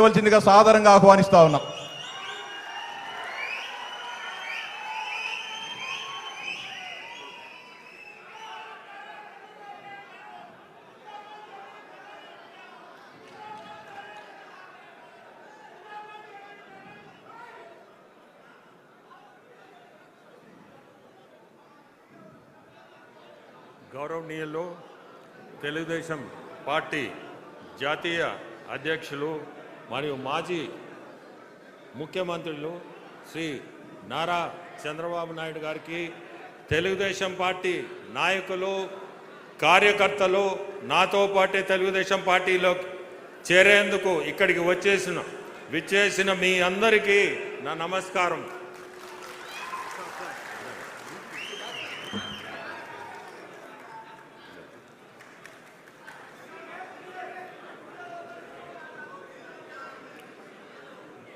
చేయవలసిందిగా సాధారణంగా ఆహ్వానిస్తా ఉన్నాం. గౌరవనీయులు తెలుగుదేశం పార్టీ జాతీయ అధ్యక్షులు మరియు మాజీ ముఖ్యమంత్రులు శ్రీ నారా చంద్రబాబు నాయుడు గారికి తెలుగుదేశం పార్టీ నాయకులు కార్యకర్తలు నాతో పాటే తెలుగుదేశం పార్టీలో చేరేందుకు ఇక్కడికి వచ్చేసిన విచ్చేసిన మీ అందరికీ నా నమస్కారం.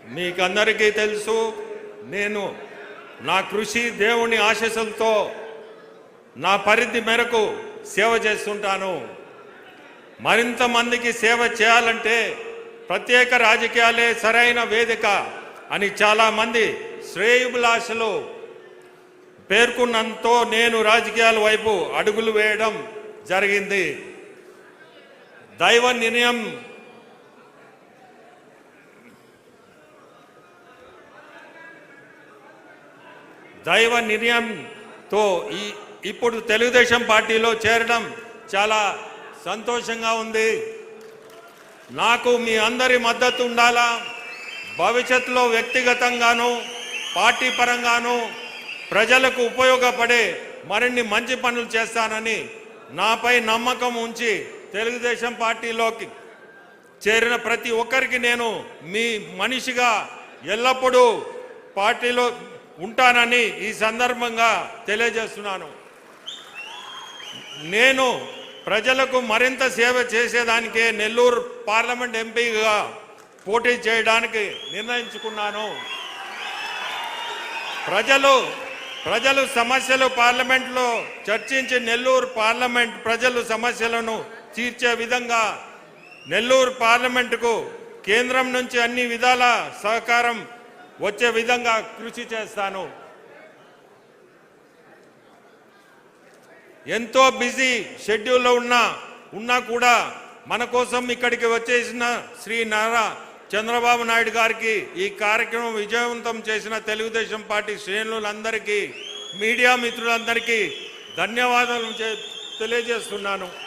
మీకందరికీ తెలుసు నేను నా కృషి దేవుని ఆశీస్సులతో నా పరిధి మేరకు సేవ చేస్తుంటాను. మరింత మందికి సేవ చేయాలంటే ప్రత్యేక రాజకీయాలే సరైన వేదిక అని చాలామంది శ్రేయుభిలాషలు పేర్కొన్నంతో నేను రాజకీయాల వైపు అడుగులు వేయడం జరిగింది. దైవ నిర్ణయం దైవ నిర్ణయంతో ఈ ఇప్పుడు తెలుగుదేశం పార్టీలో చేరడం చాలా సంతోషంగా ఉంది. నాకు మీ అందరి మద్దతు ఉండాలా? భవిష్యత్తులో వ్యక్తిగతంగాను పార్టీ పరంగాను ప్రజలకు ఉపయోగపడే మరిన్ని మంచి పనులు చేస్తానని నాపై నమ్మకం ఉంచి తెలుగుదేశం పార్టీలోకి చేరిన ప్రతి ఒక్కరికి నేను మీ మనిషిగా ఎల్లప్పుడూ పార్టీలో ఉంటానని ఈ సందర్భంగా తెలియజేస్తున్నాను. నేను ప్రజలకు మరింత సేవ చేసేదానికే నెల్లూరు పార్లమెంట్ ఎంపీగా పోటీ చేయడానికి నిర్ణయించుకున్నాను. ప్రజలు ప్రజలు సమస్యలు పార్లమెంట్లో చర్చించి నెల్లూరు పార్లమెంట్ ప్రజలు సమస్యలను తీర్చే విధంగా నెల్లూరు పార్లమెంటుకు కేంద్రం నుంచి అన్ని విధాల సహకారం వచ్చే విధంగా కృషి చేస్తాను. ఎంతో బిజీ షెడ్యూల్లో ఉన్నా ఉన్నా కూడా మన కోసం ఇక్కడికి వచ్చేసిన శ్రీ నారా చంద్రబాబు నాయుడు గారికి ఈ కార్యక్రమం విజయవంతం చేసిన తెలుగుదేశం పార్టీ శ్రేణులందరికీ మీడియా మిత్రులందరికీ ధన్యవాదాలు చే- తెలియజేస్తున్నాను.